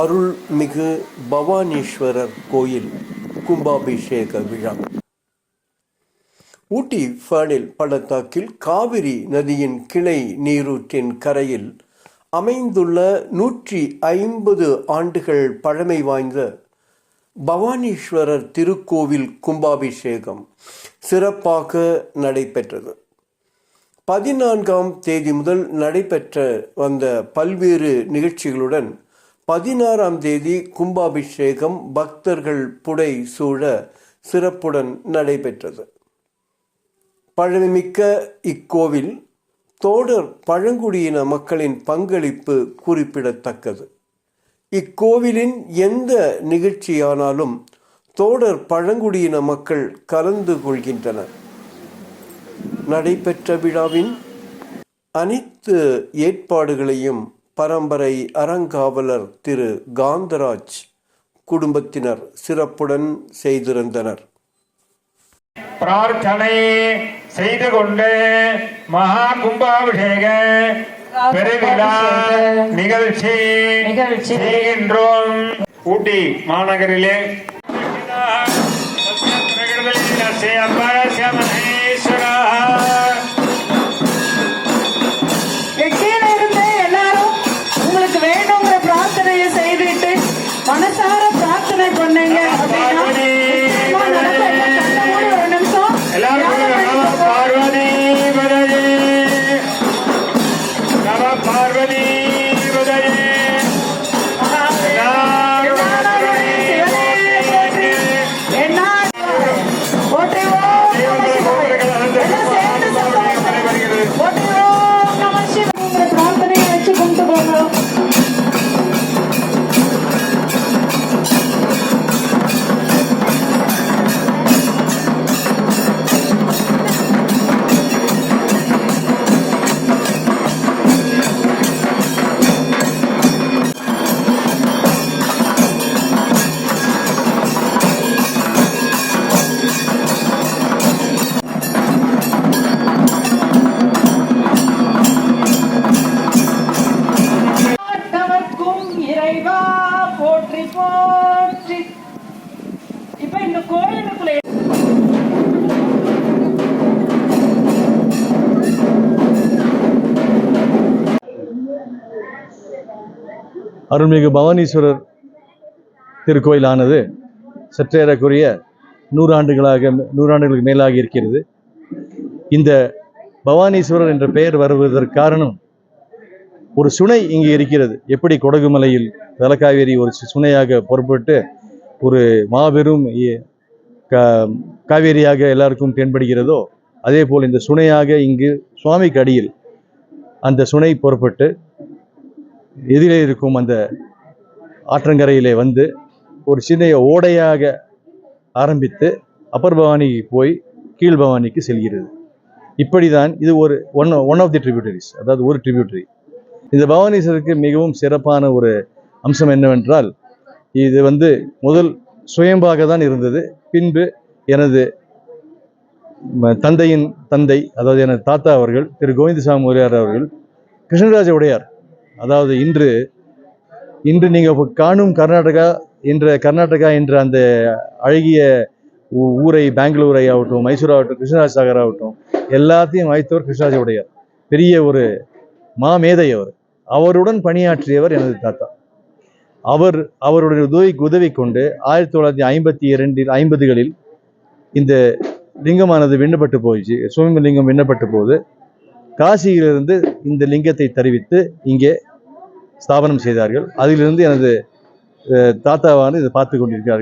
அருள்மிகு பவானீஸ்வரர் கோயில் கும்பாபிஷேக விழா. ஊட்டி ஃபேனில் பள்ளத்தாக்கில் காவிரி நதியின் கிளை நீரூற்றின் கரையில் அமைந்துள்ள நூற்றி ஐம்பது ஆண்டுகள் பழமை வாய்ந்த பவானீஸ்வரர் திருக்கோவில் கும்பாபிஷேகம் சிறப்பாக நடைபெற்றது. பதினான்காம் தேதி முதல் நடைபெற்ற வந்த பல்வேறு நிகழ்ச்சிகளுடன் பதினாறாம் தேதி கும்பாபிஷேகம் பக்தர்கள் புடை சூழ சிறப்புடன் நடைபெற்றது. பழமைமிக்க இக்கோவில் தோடர் பழங்குடியின மக்களின் பங்களிப்பு குறிப்பிடத்தக்கது. இக்கோவிலின் எந்த நிகழ்ச்சியானாலும் தோடர் பழங்குடியின மக்கள் கலந்து கொள்கின்றனர். நடைபெற்ற விழாவின் அனைத்து ஏற்பாடுகளையும் பரம்பரை அறங்காவலர் திரு காந்தராஜ் குடும்பத்தினர் சிறப்புடன் செய்திருந்தனர். பிரார்த்தனை செய்து கொண்டு மகா கும்பாபிஷேக பெருவிழா நிகழ்ச்சி நிகழ்ச்சி. செய்கின்றோம். ஊட்டி மாநகரிலே. இறைவா போற்றி போற்றி. இப்ப இந்த கோயிலுக்குள்ள அருள்மிகு பவானீஸ்வரர் திருக்கோயிலானது சற்றேறக்குரிய நூறாண்டுகளாக நூறாண்டுகளுக்கு மேலாகி இருக்கிறது. இந்த பவானீஸ்வரர் என்ற பெயர் வருவதற்கு காரணம் ஒரு சுனை இங்கே இருக்கிறது. எப்படி கொடகுமலையில் தலக்காவேரி ஒரு சுனையாக பொறுப்பட்டு ஒரு மாபெரும் கா- காவேரியாக எல்லாருக்கும் தென்படுகிறதோ அதே போல் இந்த சுனையாக இங்கு சுவாமிக்கு அடியில் அந்த சுனை புறப்பட்டு எதிரே இருக்கும் அந்த ஆற்றங்கரையிலே வந்து ஒரு சின்ன ஓடையாக ஆரம்பித்து அப்பர் பவானிக்கு போய் கீழ் பவானிக்கு செல்கிறது. இப்படிதான் இது ஒரு one one of the tributaries அதாவது ஒரு ட்ரிபியூட்டரி இந்த பவானீஸ்வருக்கு மிகவும் சிறப்பான ஒரு அம்சம் என்னவென்றால் இது வந்து முதல் சுயம்பாக தான் இருந்தது. பின்பு எனது தந்தையின் தந்தை அதாவது எனது தாத்தா அவர்கள் திரு கோவிந்தசாமி உரையார் அவர்கள் கிருஷ்ணராஜ உடையார் அதாவது இன்று இன்று நீங்கள் காணும் கர்நாடகா என்ற கர்நாடகா என்ற அந்த அழகிய ஊ- ஊரை பெங்களூரை ஆகட்டும் மைசூர் ஆகட்டும் கிருஷ்ணராஜ் சாகர் ஆகட்டும் எல்லாத்தையும் வைத்தவர் கிருஷ்ணராஜ உடையார். பெரிய ஒரு மாமேதை அவர். அவருடன் பணியாற்றியவர் எனது தாத்தா. அவர் அவருடைய உதவிக்கு உதவி கொண்டு ஆயிரத்தி தொள்ளாயிரத்தி ஐம்பத்தி இரண்டில் ஐம்பதுகளில் இந்த லிங்கமானது விண்ணப்பட்டு போயிடுச்சு சுவாமி லிங்கம் விண்ணப்பட்ட போது காசியிலிருந்து இந்த லிங்கத்தை தருவித்து இங்கே ஸ்தாபனம் செய்தார்கள். அதிலிருந்து எனது அஹ், தாத்தாவானது இதை பார்த்து கொண்டிருக்கிறார்கள்.